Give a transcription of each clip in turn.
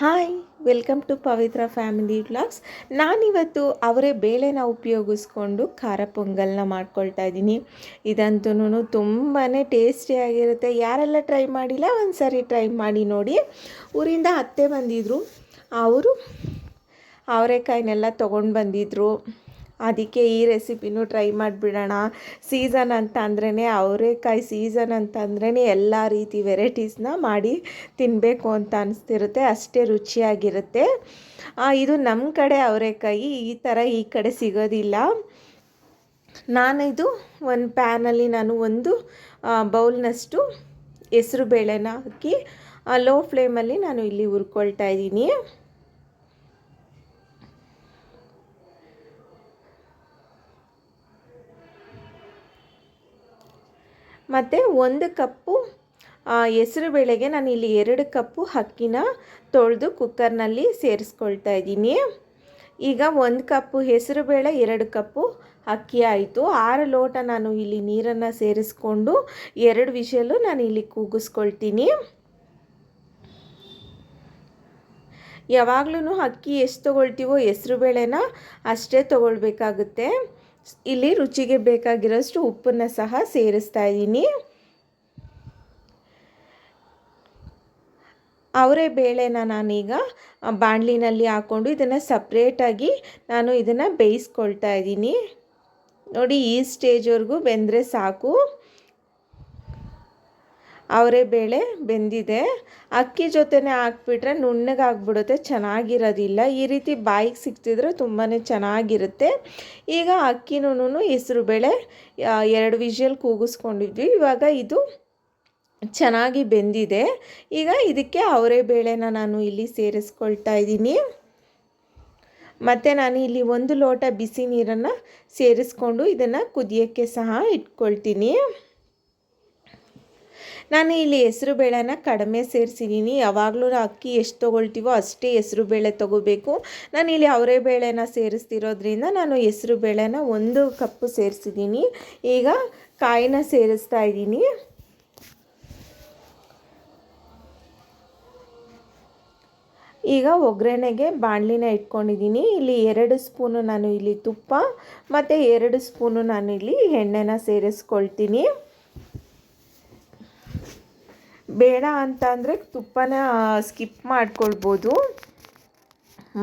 Hi welcome to Pavitra family vlogs ನಾನಿವತ್ತು ಅವರೇ ಬೇಳೆನ ಉಪಯೋಗಿಸ್ಕೊಂಡು ಖಾರ ಪೊಂಗಲ್ನ ಮಾಡ್ಕೊಳ್ತಾ ಇದ್ದೀನಿ. ಇದಂತೂ ತುಂಬಾ ಟೇಸ್ಟಿಯಾಗಿರುತ್ತೆ ಯಾರೆಲ್ಲ ಟ್ರೈ ಮಾಡಿಲ್ಲ ಒಂದು ಸಾರಿ ಟ್ರೈ ಮಾಡಿ ನೋಡಿ. ಊರಿಂದ ಅತ್ತೆ ಬಂದಿದ್ದರು ಅವರು ಅವರೆಕಾಯಿನೆಲ್ಲ ತೊಗೊಂಡು ಬಂದಿದ್ದರು ಅದಕ್ಕೆ ಈ ರೆಸಿಪಿನೂ ಟ್ರೈ ಮಾಡಿಬಿಡೋಣ. ಸೀಸನ್ ಅಂತ ಅಂದ್ರೇ ಅವರೆಕಾಯಿ ಸೀಸನ್ ಅಂತ ಅಂದ್ರೇ ಎಲ್ಲ ರೀತಿ ವೆರೈಟೀಸ್ನ ಮಾಡಿ ತಿನ್ನಬೇಕು ಅಂತ ಅನಿಸ್ತಿರುತ್ತೆ, ಅಷ್ಟೇ ರುಚಿಯಾಗಿರುತ್ತೆ. ಇದು ನಮ್ಮ ಕಡೆ ಅವರೆಕಾಯಿ ಈ ಥರ ಈ ಕಡೆ ಸಿಗೋದಿಲ್ಲ. ನಾನಿದು ಒಂದು ಪ್ಯಾನಲ್ಲಿ ನಾನು ಒಂದು ಬೌಲ್ನಷ್ಟು ಹೆಸ್ರು ಬೇಳೆನ ಹಾಕಿ ಲೋ ಫ್ಲೇಮಲ್ಲಿ ನಾನು ಇಲ್ಲಿ ಹುರ್ಕೊಳ್ತಾ ಇದ್ದೀನಿ. ಮತ್ತು ಒಂದು ಕಪ್ಪು ಹೆಸರು ಬೇಳೆಗೆ ನಾನು ಇಲ್ಲಿ ಎರಡು ಕಪ್ಪು ಅಕ್ಕಿನ ತೊಳೆದು ಕುಕ್ಕರ್ನಲ್ಲಿ ಸೇರಿಸ್ಕೊಳ್ತಾ ಇದ್ದೀನಿ. ಈಗ ಒಂದು ಕಪ್ಪು ಹೆಸರು ಬೇಳೆ, ಎರಡು ಕಪ್ಪು ಅಕ್ಕಿ ಆಯಿತು. ಆರು ಲೋಟ ನಾನು ಇಲ್ಲಿ ನೀರನ್ನು ಸೇರಿಸ್ಕೊಂಡು ಎರಡು ವಿಷಲು ನಾನು ಇಲ್ಲಿ ಕೂಗಿಸ್ಕೊಳ್ತೀನಿ. ಯಾವಾಗಲೂ ಅಕ್ಕಿ ಎಷ್ಟು ತೊಗೊಳ್ತೀವೋ, ಹೆಸ್ರು ಬೇಳೆನ ಅಷ್ಟೇ ತೊಗೊಳ್ಬೇಕಾಗುತ್ತೆ. ಇಲ್ಲಿ ರುಚಿಗೆ ಬೇಕಾಗಿರೋಷ್ಟು ಉಪ್ಪನ್ನು ಸಹ ಸೇರಿಸ್ತಾ ಇದ್ದೀನಿ. ಅವರೇ ಬೇಳೆನ ನಾನೀಗ ಬಾಣಲಿನಲ್ಲಿ ಹಾಕ್ಕೊಂಡು ಇದನ್ನು ಸಪ್ರೇಟಾಗಿ ನಾನು ಇದನ್ನು ಬೇಯಿಸ್ಕೊಳ್ತಾ ಇದ್ದೀನಿ. ನೋಡಿ ಈ ಸ್ಟೇಜ್ವರೆಗೂ ಬೆಂದರೆ ಸಾಕು. ಅವರೇ ಬೇಳೆ ಬೆಂದಿದೆ. ಅಕ್ಕಿ ಜೊತೆನೇ ಹಾಕ್ಬಿಟ್ರೆ ನುಣ್ಣಗಾಗ್ಬಿಡುತ್ತೆ ಚೆನ್ನಾಗಿರೋದಿಲ್ಲ. ಈ ರೀತಿ ಬಾಯಿಗೆ ಸಿಕ್ತಿದ್ರೆ ತುಂಬಾ ಚೆನ್ನಾಗಿರುತ್ತೆ. ಈಗ ಅಕ್ಕಿನೂ ಹೆಸರು ಬೇಳೆ ಎರಡು ವಿಷಲ್ ಕೂಗಿಸ್ಕೊಂಡಿದ್ವಿ. ಇವಾಗ ಇದು ಚೆನ್ನಾಗಿ ಬೆಂದಿದೆ. ಈಗ ಇದಕ್ಕೆ ಅವರೇ ಬೇಳೆನ ನಾನು ಇಲ್ಲಿ ಸೇರಿಸ್ಕೊಳ್ತಾ ಇದ್ದೀನಿ. ಮತ್ತು ನಾನು ಇಲ್ಲಿ ಒಂದು ಲೋಟ ಬಿಸಿ ನೀರನ್ನು ಸೇರಿಸ್ಕೊಂಡು ಇದನ್ನು ಕುದಿಯೋಕ್ಕೆ ಸಹ ಇಟ್ಕೊಳ್ತೀನಿ. ನಾನು ಇಲ್ಲಿ ಹೆಸರು ಬೇಳೆನ ಕಡಿಮೆ ಸೇರಿಸಿದ್ದೀನಿ. ಯಾವಾಗಲೂ ಅಕ್ಕಿ ಎಷ್ಟು ತೊಗೊಳ್ತೀವೋ ಅಷ್ಟೇ ಹೆಸರು ಬೇಳೆ ತೊಗೋಬೇಕು. ನಾನು ಇಲ್ಲಿ ಅವರೇ ಬೇಳೆನ ಸೇರಿಸ್ತಿರೋದ್ರಿಂದ ನಾನು ಹೆಸರು ಬೇಳೆನ ಒಂದು ಕಪ್ಪು ಸೇರಿಸಿದ್ದೀನಿ. ಈಗ ಕಾಯಿನ ಸೇರಿಸ್ತಾ ಇದ್ದೀನಿ. ಈಗ ಒಗ್ಗರಣೆಗೆ ಬಾಣಲಿನ ಇಟ್ಕೊಂಡಿದ್ದೀನಿ. ಇಲ್ಲಿ ಎರಡು ಸ್ಪೂನು ನಾನು ಇಲ್ಲಿ ತುಪ್ಪ, ಮತ್ತು ಎರಡು ಸ್ಪೂನು ನಾನು ಇಲ್ಲಿ ಎಣ್ಣೆನ ಸೇರಿಸ್ಕೊಳ್ತೀನಿ. ಬೇಡ ಅಂತ ಅಂದರೆ ತುಪ್ಪನ ಸ್ಕಿಪ್ ಮಾಡ್ಕೊಳ್ಬೋದು.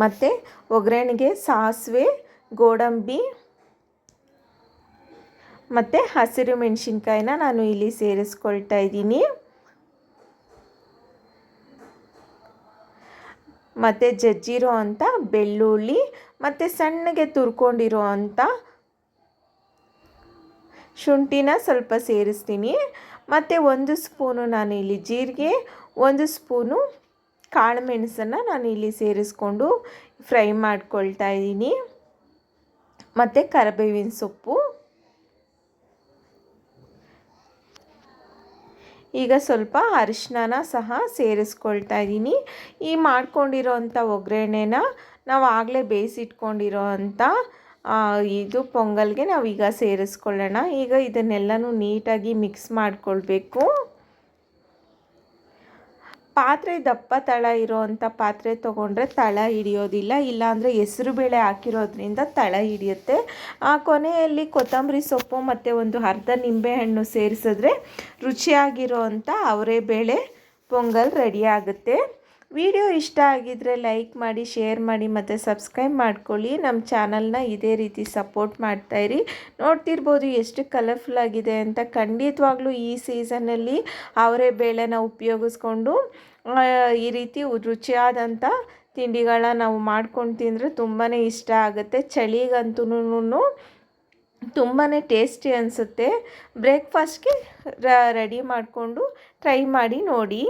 ಮತ್ತು ಒಗ್ಗರಣೆಗೆ ಸಾಸಿವೆ, ಗೋಡಂಬಿ, ಮತ್ತು ಹಸಿರು ಮೆಣಸಿನ್ಕಾಯಿನ ನಾನು ಇಲ್ಲಿ ಸೇರಿಸ್ಕೊಳ್ತಾ ಇದ್ದೀನಿ. ಮತ್ತು ಜಜ್ಜಿರೋ ಅಂಥ ಬೆಳ್ಳುಳ್ಳಿ, ಮತ್ತು ಸಣ್ಣಗೆ ತುರ್ಕೊಂಡಿರೋ ಅಂಥ ಶುಂಠಿನ ಸ್ವಲ್ಪ ಸೇರಿಸ್ತೀನಿ. ಮತ್ತು ಒಂದು ಸ್ಪೂನು ನಾನು ಇಲ್ಲಿ ಜೀರಿಗೆ, ಒಂದು ಸ್ಪೂನು ಕಾಳು ಮೆಣಸನ್ನು ನಾನು ಇಲ್ಲಿ ಸೇರಿಸ್ಕೊಂಡು ಫ್ರೈ ಮಾಡ್ಕೊಳ್ತಾ ಇದ್ದೀನಿ. ಮತ್ತು ಕರಿಬೇವಿನ ಸೊಪ್ಪು. ಈಗ ಸ್ವಲ್ಪ ಅರಿಶಿನ ಸಹ ಸೇರಿಸ್ಕೊಳ್ತಾ ಇದ್ದೀನಿ. ಈ ಮಾಡ್ಕೊಂಡಿರೋ ಅಂಥ ಒಗ್ಗರಣೆನ ನಾವು ಆಗಲೇ ಬೇಯಿಸಿಟ್ಕೊಂಡಿರೋ ಅಂಥ ಇದು ಪೊಂಗಲ್ಗೆ ನಾವೀಗ ಸೇರಿಸ್ಕೊಳ್ಳೋಣ. ಈಗ ಇದನ್ನೆಲ್ಲನೂ ನೀಟಾಗಿ ಮಿಕ್ಸ್ ಮಾಡಿಕೊಳ್ಬೇಕು. ಪಾತ್ರೆ ದಪ್ಪ ತಳ ಇರೋವಂಥ ಪಾತ್ರೆ ತೊಗೊಂಡ್ರೆ ತಳ ಹಿಡಿಯೋದಿಲ್ಲ, ಇಲ್ಲಾಂದರೆ ಹೆಸರು ಬೇಳೆ ಹಾಕಿರೋದ್ರಿಂದ ತಳ ಹಿಡಿಯುತ್ತೆ. ಆ ಕೊನೆಯಲ್ಲಿ ಕೊತ್ತಂಬರಿ ಸೊಪ್ಪು ಮತ್ತು ಒಂದು ಅರ್ಧ ನಿಂಬೆಹಣ್ಣು ಸೇರಿಸಿದ್ರೆ ರುಚಿಯಾಗಿರೋ ಅಂಥ ಅವರೇ ಬೇಳೆ ಪೊಂಗಲ್ ರೆಡಿ ಆಗುತ್ತೆ. ವಿಡಿಯೋ ಇಷ್ಟ ಆಗಿದ್ದರೆ ಲೈಕ್ ಮಾಡಿ, ಶೇರ್ ಮಾಡಿ ಮತ್ತು ಸಬ್ಸ್ಕ್ರೈಬ್ ಮಾಡ್ಕೊಳ್ಳಿ. ನಮ್ಮ ಚಾನಲ್ನ ಇದೇ ರೀತಿ ಸಪೋರ್ಟ್ ಮಾಡ್ತಾಯಿರಿ ನೋಡ್ತಿರ್ಬೋದು ಎಷ್ಟು ಕಲರ್ಫುಲ್ ಆಗಿದೆ ಅಂತ ಖಂಡಿತವಾಗ್ಲೂ ಈ ಸೀಸನಲ್ಲಿ ಅವರೇ ಬೇಳೆನ ಉಪಯೋಗಿಸ್ಕೊಂಡು ಈ ರೀತಿ ರುಚಿಯಾದಂಥ ತಿಂಡಿಗಳನ್ನ ನಾವು ಮಾಡ್ಕೊಂಡು ತಿಂದರೆ ತುಂಬಾ ಇಷ್ಟ ಆಗುತ್ತೆ. ಚಳಿಗಂತೂ ತುಂಬಾ ಟೇಸ್ಟಿ ಅನಿಸುತ್ತೆ. ಬ್ರೇಕ್ಫಾಸ್ಟ್ಗೆ ರೆಡಿ ಮಾಡಿಕೊಂಡು ಟ್ರೈ ಮಾಡಿ ನೋಡಿ.